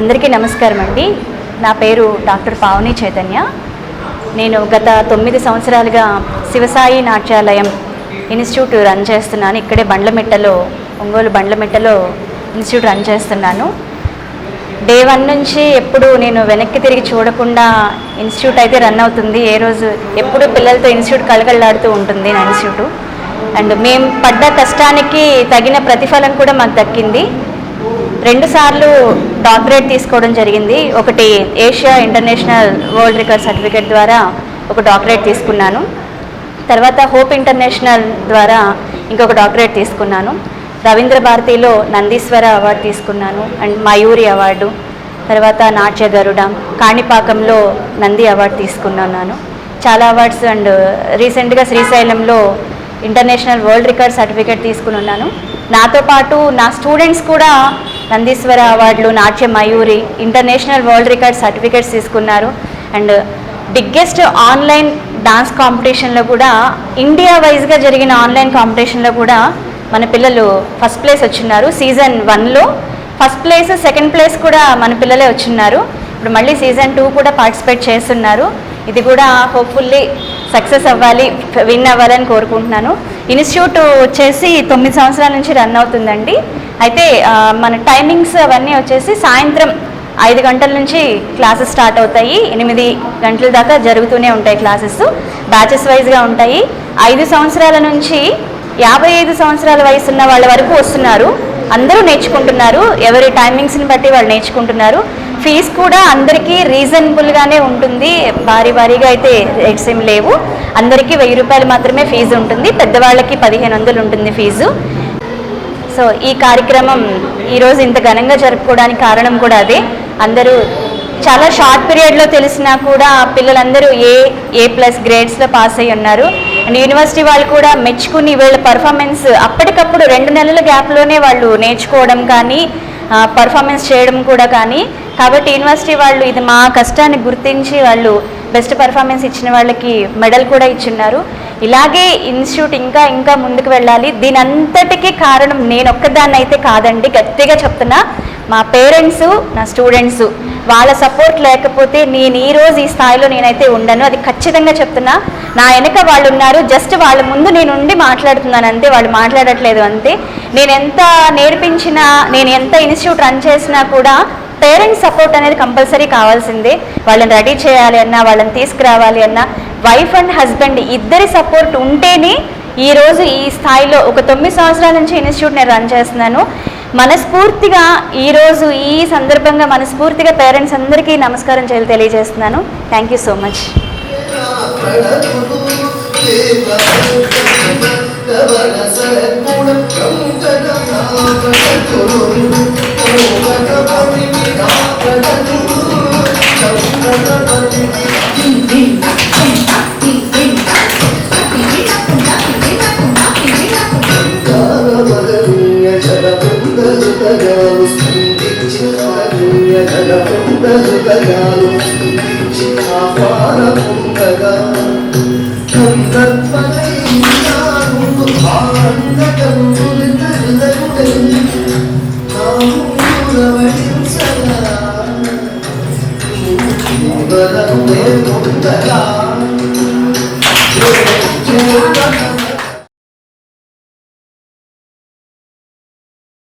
అందరికీ నమస్కారం అండి. నా పేరు డాక్టర్ పావని చైతన్య. నేను గత తొమ్మిది సంవత్సరాలుగా శివసాయి నాట్యాలయం ఇన్స్టిట్యూట్ రన్ చేస్తున్నాను. ఇక్కడే బండ్లమిట్టలో ఒంగోలు బండ్లమిట్టలో ఇన్స్టిట్యూట్ రన్ చేస్తున్నాను. డే వన్ నుంచి ఎప్పుడు నేను వెనక్కి తిరిగి చూడకుండా ఇన్స్టిట్యూట్ అయితే రన్ అవుతుంది. ఏ రోజు ఎప్పుడు పిల్లలతో ఇన్స్టిట్యూట్ కళకళలాడుతూ ఉంటుంది నా ఇన్స్టిట్యూట్. అండ్ మేము పడ్డ కష్టానికి తగిన ప్రతిఫలం కూడా మాకు దక్కింది. రెండుసార్లు డాక్టరేట్ తీసుకోవడం జరిగింది. ఒకటి Asia international world record certificate ద్వారా ఒక డాక్టరేట్ తీసుకున్నాను. తర్వాత హోప్ ఇంటర్నేషనల్ ద్వారా ఇంకొక డాక్టరేట్ తీసుకున్నాను. రవీంద్ర భారతిలో నందీశ్వర అవార్డు తీసుకున్నాను. And Mayuri award. తర్వాత నాట్య గరుడ కాణిపాకంలో నంది అవార్డు తీసుకున్నాను. చాలా అవార్డ్స్ అండ్ రీసెంట్గా శ్రీశైలంలో ఇంటర్నేషనల్ వరల్డ్ రికార్డ్ సర్టిఫికేట్ తీసుకుని ఉన్నాను. నాతో పాటు నా స్టూడెంట్స్ కూడా నందీశ్వర అవార్డులు Natya Mayuri international world record certificates తీసుకున్నారు. అండ్ బిగ్గెస్ట్ ఆన్లైన్ డాన్స్ కాంపిటీషన్లో కూడా ఇండియా వైజ్గా జరిగిన ఆన్లైన్ కాంపిటీషన్లో కూడా మన పిల్లలు ఫస్ట్ ప్లేస్ వచ్చిన్నారు. సీజన్ వన్లో ఫస్ట్ ప్లేస్ సెకండ్ ప్లేస్ కూడా మన పిల్లలే వచ్చిన్నారు. ఇప్పుడు మళ్ళీ సీజన్ టూ కూడా పార్టిసిపేట్ చేస్తున్నారు. ఇది కూడా హోప్ఫుల్లీ సక్సెస్ అవ్వాలి విన్ అవ్వాలని కోరుకుంటున్నాను. ఇన్స్టిట్యూట్ వచ్చేసి తొమ్మిది సంవత్సరాల నుంచి రన్ అవుతుందండి. అయితే మన టైమింగ్స్ అవన్నీ వచ్చేసి సాయంత్రం ఐదు గంటల నుంచి క్లాసెస్ స్టార్ట్ అవుతాయి. ఎనిమిది గంటల దాకా జరుగుతూనే ఉంటాయి క్లాసెస్. బ్యాచెస్ వైజ్గా ఉంటాయి. ఐదు సంవత్సరాల నుంచి యాభై ఐదు సంవత్సరాల వయసు ఉన్న వాళ్ళ వరకు వస్తున్నారు. అందరూ నేర్చుకుంటున్నారు. ఎవరి టైమింగ్స్ని బట్టి వాళ్ళు నేర్చుకుంటున్నారు. ఫీజ్ కూడా అందరికీ రీజనబుల్గానే ఉంటుంది. భారీ భారీగా అయితే రేట్స్ ఏం లేవు. అందరికీ వెయ్యి రూపాయలు మాత్రమే ఫీజు ఉంటుంది. పెద్దవాళ్ళకి పదిహేను వందలు ఉంటుంది ఫీజు. సో ఈ కార్యక్రమం ఈరోజు ఇంత ఘనంగా జరుపుకోవడానికి కారణం కూడా అదే. అందరూ చాలా షార్ట్ పీరియడ్లో తెలిసినా కూడా పిల్లలందరూ ఏ ఏ ప్లస్ గ్రేడ్స్లో పాస్ అయ్యి ఉన్నారు. అండ్ యూనివర్సిటీ వాళ్ళు కూడా మెచ్చుకుని వీళ్ళ పర్ఫార్మెన్స్ అప్పటికప్పుడు రెండు నెలల గ్యాప్లోనే వాళ్ళు నేర్చుకోవడం కానీ పర్ఫార్మెన్స్ చేయడం కూడా కానీ కాబట్టి యూనివర్సిటీ వాళ్ళు ఇది మా కష్టాన్ని గుర్తించి వాళ్ళు బెస్ట్ పర్ఫార్మెన్స్ ఇచ్చిన వాళ్ళకి మెడల్ కూడా ఇచ్చిన్నారు. ఇలాగే ఇన్స్టిట్యూట్ ఇంకా ఇంకా ముందుకు వెళ్ళాలి. దీని అంతటికీ కారణం నేను ఒక్కదాన్ని అయితే కాదండి. గట్టిగా చెప్తున్నా మా పేరెంట్స్ నా స్టూడెంట్స్ వాళ్ళ సపోర్ట్ లేకపోతే నేను ఈ రోజు ఈ స్థాయిలో నేనైతే ఉండను. అది ఖచ్చితంగా చెప్తున్నా. నా వెనక వాళ్ళు ఉన్నారు. జస్ట్ వాళ్ళ ముందు నేను ఉండి మాట్లాడుతున్నాను అంతే. వాళ్ళు మాట్లాడట్లేదు అంతే. నేను ఎంత నేర్పించినా నేను ఎంత ఇన్స్టిట్యూట్ రన్ చేసినా కూడా పేరెంట్స్ సపోర్ట్ అనేది కంపల్సరీ కావాల్సిందే. వాళ్ళని రెడీ చేయాలి అన్నా వాళ్ళని తీసుకురావాలి అన్నా వైఫ్ అండ్ హస్బెండ్ ఇద్దరి సపోర్ట్ ఉంటేనే ఈ రోజు ఈ స్థాయిలో ఒక తొమ్మిది సంవత్సరాల నుంచి ఇన్స్టిట్యూట్ నేను రన్ చేస్తున్నాను. మనస్ఫూర్తిగా ఈరోజు ఈ సందర్భంగా మనస్ఫూర్తిగా పేరెంట్స్ అందరికీ నమస్కారం చేయాలి తెలియజేస్తున్నాను. థ్యాంక్ యూ సో మచ్ పుణ్యజలపుందరుతగాలు పుణ్యజలపుందరుతగాలు అపార పుందగా సందర్భలైనాను భారతము